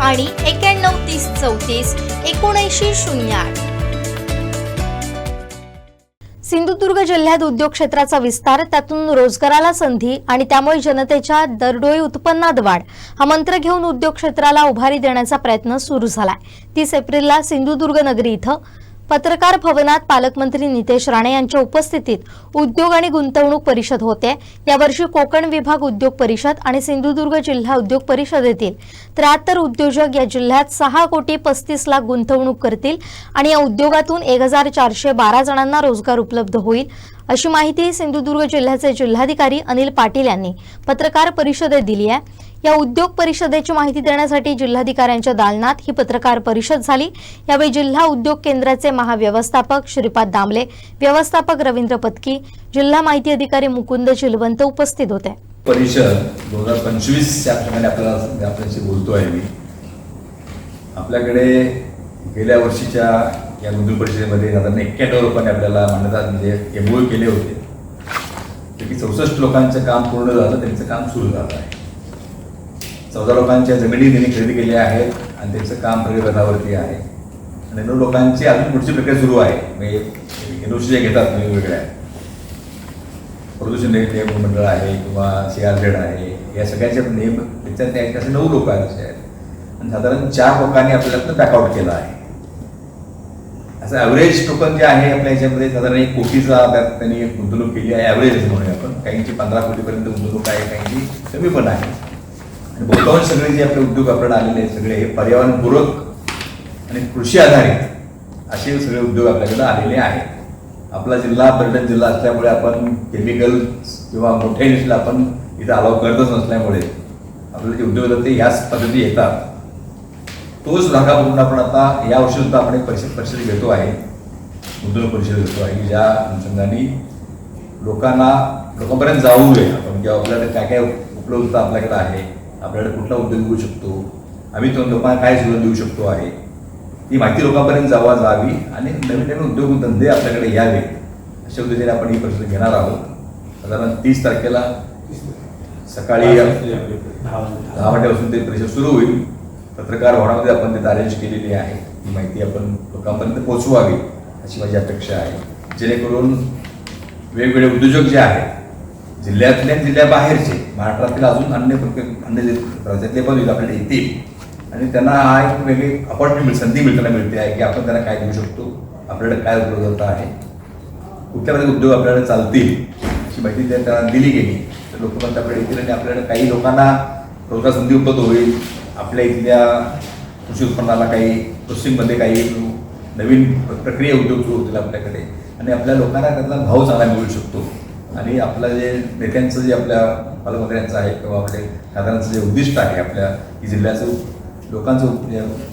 आणि एक्याण्णव तीस चौतीस एकोणऐंशी शून्य आठ. सिंधुदुर्ग जिल्ह्यात उद्योग क्षेत्राचा विस्तार त्यातून रोजगाराला संधी आणि त्यामुळे जनतेच्या दरडोई उत्पन्नात वाढ. हा मंत्र घेऊन उद्योग क्षेत्राला उभारी देण्याचा प्रयत्न सुरू झालाय. तीस एप्रिलला सिंधुदुर्ग नगरी इथं पत्रकार भवनात पालकमंत्री नितेश राणे यांच्या उपस्थितीत उद्योग आणि गुंतवणूक परिषद होते. यावर्षी कोकण विभाग उद्योग परिषद आणि सिंधुदुर्ग जिल्हा उद्योग परिषदेतील त्र्याहत्तर उद्योजक या जिल्ह्यात सहा कोटी पस्तीस लाख गुंतवणूक करतील आणि या उद्योगातून एक हजार चारशे बारा जणांना रोजगार उपलब्ध होईल अशी माहिती सिंधुदुर्ग जिल्ह्याचे जिल्हाधिकारी अनिल पाटील यांनी पत्रकार परिषदेत दिली आहे. या उद्योग परिषदेची माहिती देण्यासाठी जिल्हाधिकाऱ्यांच्या दालनात ही पत्रकार परिषद झाली. यावेळी जिल्हा उद्योग केंद्राचे महाव्यवस्थापक श्रीपाद दामले व्यवस्थापक रवींद्र पत्की जिल्हा माहिती अधिकारी मुकुंद चिलवंत उपस्थित होते. परिषद दोन हजार पंचवीस या प्रमाणे आपल्याला आपल्याशी बोलतो आहे मी. आपल्याकडे गेल्या वर्षीच्या या गुंतवणूक परिषदेमध्ये साधारण एक्क्याण्णव लोकांनी आपल्याला मान्यता म्हणजे एमओ केले होते. पैकी चौसष्ट लोकांचं काम पूर्ण झालं त्यांचं काम सुरू झालं आहे. चौदा लोकांच्या जमिनी त्यांनी खरेदी केल्या आहेत आणि त्यांचं काम प्रगतीपथावरती आहे. आणि नऊ लोकांची अजून पुढची प्रक्रिया सुरू आहे. म्हणजे एनओसी जे घेतात वेगवेगळ्या प्रदूषण नियम मंडळ आहे किंवा सी आर झेड आहे. या सगळ्याच्या नियम त्याच्यात असे नऊ लोक आहेत असे. आहेत आणि साधारण चार लोकांनी आपल्याला बॅकआउट केलं आहे. असं ॲव्हरेज टोकन जे आहे आपल्या याच्यामध्ये साधारण एक कोटीचा त्यात त्यांनी गुंतवणूक केली आहे ॲव्हरेज म्हणूया आपण. काहींची पंधरा कोटीपर्यंत गुंतवणूक आहे काहींची कमी पण आहे. बहुतांश सगळे जे आपले उद्योग आपल्याला आलेले आहेत सगळे हे पर्यावरणपूरक आणि कृषी आधारित असे सगळे उद्योग आपल्याकडे आलेले आहेत. आपला जिल्हा पर्यटन जिल्हा असल्यामुळे आपण केमिकल किंवा मोठ्या इंडस्ट्रीला आपण इथं अलाव करतच नसल्यामुळे आपले जे उद्योग आहेत ते याच पद्धती येतात. तोच धागा बघून आपण आता या वर्षी सुद्धा आपण एक परिषद परिषद घेतो आहे. उद्योग परिषद घेतो आहे की ज्या अनुषंगाने लोकांना लोकांपर्यंत जाऊ आपण किंवा आपल्याकडे काय काय उपलब्धता आपल्याकडे आहे. आपल्याकडे कुठला उद्योग होऊ शकतो? आम्ही तो लोकांना काय सुविधा देऊ शकतो आहे? ती माहिती लोकांपर्यंत जावा जावी आणि नवीन नवीन उद्योगधंदे आपल्याकडे यावे अशा उद्देशाने आपण ही परिषद घेणार आहोत. साधारण तीस तारखेला सकाळी दहा वाजल्यापासून ते परिषद सुरू होईल. पत्रकार भवनामध्ये आपण तिथे अरेंज केलेली आहे. ही माहिती आपण लोकांपर्यंत पोहोचवावी अशी माझी अपेक्षा आहे. जेणेकरून वेगवेगळे उद्योजक जे आहेत जिल्ह्यातले जिल्ह्याबाहेरचे महाराष्ट्रातील अजून अन्य अन्य जे राज्यातले पण उद्योग आपल्याकडे येतील. आणि त्यांना हा एक वेगळी अपॉर्च्युनिटी संधी मिळताना मिळते आहे की आपण त्यांना काय देऊ शकतो आपल्याकडे काय उपलब्धता आहे कुठल्या प्रकारचे उद्योग आपल्याकडे चालतील अशी माहिती जर त्यांना दिली गेली. तर लोक पण त्याकडे येतील आणि आपल्याकडे काही लोकांना रोजगार संधी उपलब्ध होईल. आपल्या इथल्या कृषी उत्पन्नाला काही कृषीमध्ये काही नवीन प्रक्रिया उद्योग सुरू होतील आपल्याकडे. आणि आपल्या लोकांना त्यातला भाव चांगला मिळू शकतो. आणि आपलं जे नेत्यांचं जे आपल्या पालकमंत्र्यांचं आहे किंवा आपले खासदारांचं जे उद्दिष्ट आहे आपल्या जिल्ह्याचं लोकांचं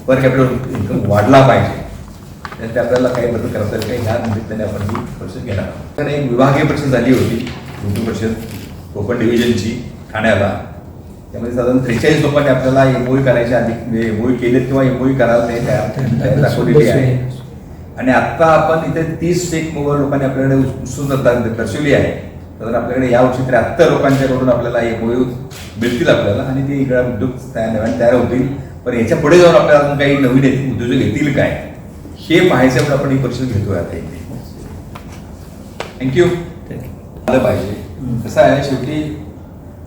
पर कॅपिटल इन्कम वाढला पाहिजे. तर ते आपल्याला काही बदल करता येईल काही ह्या निमित्ताने आपण ही परिषद घेणार आहोत. तर एक विभागीय परिषद झाली होती गुंतवणूक परिषद कोकण डिव्हिजनची ठाण्याला. त्यामध्ये साधारण त्रेचाळीस लोकांनी आपल्याला एमओई करायच्या आधी म्हणजे एमओई केलेत किंवा एमओई करायला ते दाखवलेली आहे. आणि आता आपण इथे तीस एक मोबाईल लोकांनी आपल्याकडे उत्सुकता दर्शवली आहे. तर आपल्याकडे या वर्षी त्र्याहत्तर लोकांच्याकडून आपल्याला एमओयू मिळतील आपल्याला आणि ते इकडे उद्योग तयार तयार होतील. पण याच्यापुढे जाऊन आपल्याला अजून काही नवीन उद्योजक येतील काय? हे पाहायचं आपण ही परिषद घेतोय आता इथे. थँक्यू आलं पाहिजे. कसं आहे शेवटी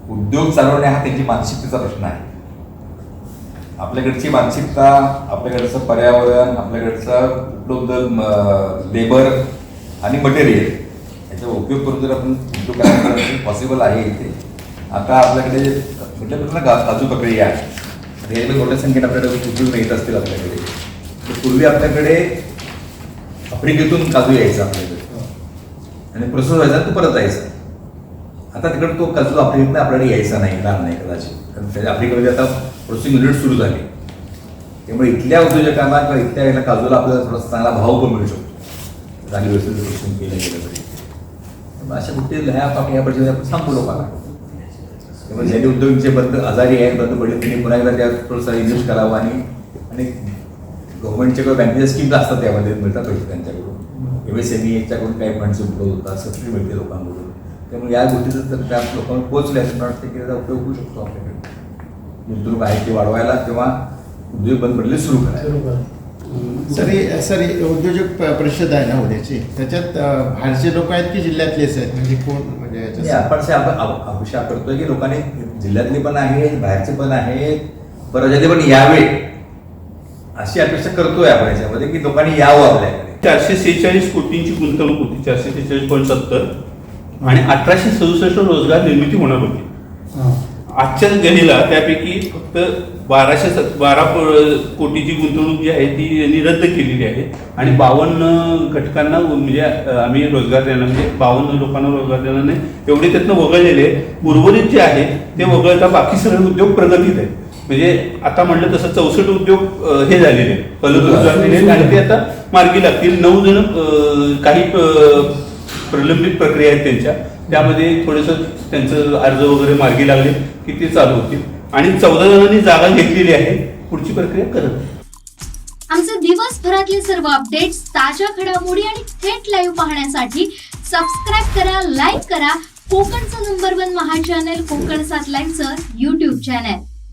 उद्योग चालवणे हा त्यांची मानसिकतेचा प्रश्न आहे. आपल्याकडची मानसिकता आपल्याकडचं पर्यावरण आपल्याकडचं उपलब्ध लेबर आणि मटेरियल त्याचा उपयोग करून जर आपण पॉसिबल आहे इथे. आता आपल्याकडे म्हटलं ना गा- काजू प्रक्रिया आहे हे मोठ्या संख्येत आपल्याकडे उद्योग येत असतील आपल्याकडे? तर पूर्वी आपल्याकडे आफ्रिकेतून काजू यायचा आपल्याकडे. आणि प्रोसेस व्हायचा तो परत जायचा. आता तिकडे तो काजू आफ्रिकेतून आपल्याकडे यायचा नाही येणार नाही कदाचित. कारण त्याच्या आफ्रिकेमध्ये आता प्रोसेसिंग युनिट सुरू झाले. त्यामुळे इथल्या उद्योजकांना किंवा इथल्या काजूला आपल्याला थोडासा चांगला भाव पण मिळू शकतो. चांगली व्यवस्थित प्रोसेसिंग केलं गेलं तरी. अशा गोष्टी ह्या आपण या आपण सांगतो लोकांना. त्यामुळे ज्यांनी उद्योग जे बंद आजारी आहेत बंद पडले त्यांनी पुन्हा एकदा त्यात थोडंसं इन्व्हेस्ट करावं आणि आणि गव्हर्नमेंटच्या किंवा बँकेच्या स्कीम्स असतात त्यामध्ये मिळतात पैसे त्यांच्याकडून. एम एस एम ई याच्याकडून काही फंड्स उपलब्ध होतात सबसिडी मिळते लोकांकडून. त्यामुळे या गोष्टीचं जर त्या लोकांना पोहोचल्या तर मला वाटतं की त्याचा उपयोग होऊ शकतो आपल्याकडे. गुंतवणूक आहे ती वाढवायला किंवा उद्योग बंद पडले सुरू करायला. सर सर उद्योजक परिषद आहे ना उद्याची? त्याच्यात बाहेरचे लोक आहेत की जिल्ह्यातलेच आहेत म्हणजे कोण? म्हणजे आपण अपेक्षा करतोय की लोकांनी जिल्ह्यातले पण आहेत बाहेरचे पण आहेत परत पण यावे. अशी अपेक्षा करतोय आपण याच्यामध्ये की लोकांनी यावं आपल्याकडे चारशे सेहेचाळीस कोटींची गुंतवणूक होती चारशे सेहेचाळीस पॉईंट सत्तर. आणि अठराशे सदुसष्ट रोजगार निर्मिती होणार होती. आजच्या घडीला त्यापैकी फक्त बाराशे सत बारा कोटीची गुंतवणूक जी आहे ती यांनी रद्द केलेली आहे. आणि बावन्न घटकांना म्हणजे आम्ही रोजगार देणार म्हणजे बावन्न लोकांना रोजगार देणार नाही. एवढे त्यातनं वगळलेले उर्वरित जे आहे ते वगळता बाकी सगळे उद्योग प्रगतीत आहेत. म्हणजे आता म्हणलं तसं चौसष्ट उद्योग हे झालेले आहेत. फलद्रूप झालेले आहेत आणि ते आता मार्गी लागतील. नऊ जण काही प्रलंबित प्रक्रिया आहेत त्यांच्या. त्यामध्ये थोडंसं त्यांचं अर्ज वगैरे मार्गी लागले की ते चालू होतील. आणि चौदा जणांनी जागा घेतलेली आहे. पुढची प्रक्रिया करत. आमचे दिवसभरातले सर्व अपडेट्स ताज्या घडामोडी आणि थेट लाईव्ह पाहण्यासाठी सबस्क्राईब करा लाईक करा. कोकणचं नंबर वन महा चॅनल कोकण सात लाईव्हचं युट्यूब चॅनल